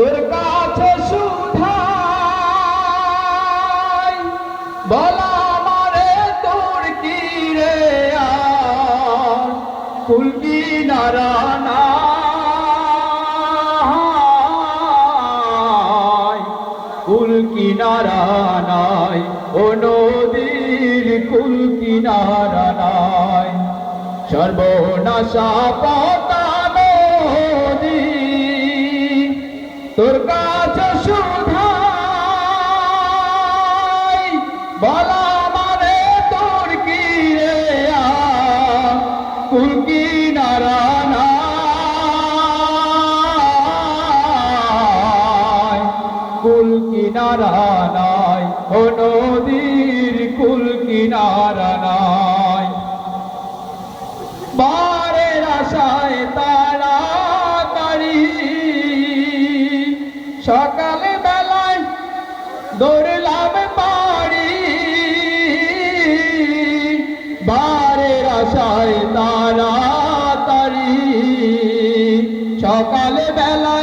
তোর কাছে সুধাই, বলা মারে তোর কি রে কুলকি নারানা কুল কিনারা নাই ও নদীর কুল কিনারা নাই সর্বনাশা পতা তোর কাছে সুধাই বলা মানে তোর কি রে আ, কুল কিনারা নাই? কুল নাই? ও নদীর কুল কিনারা নাই? বারের আশায় তাড়াতাড়ি সকালে বেলায় দৌড়লাম বারে বারের তারা তারি সকালে বেলায়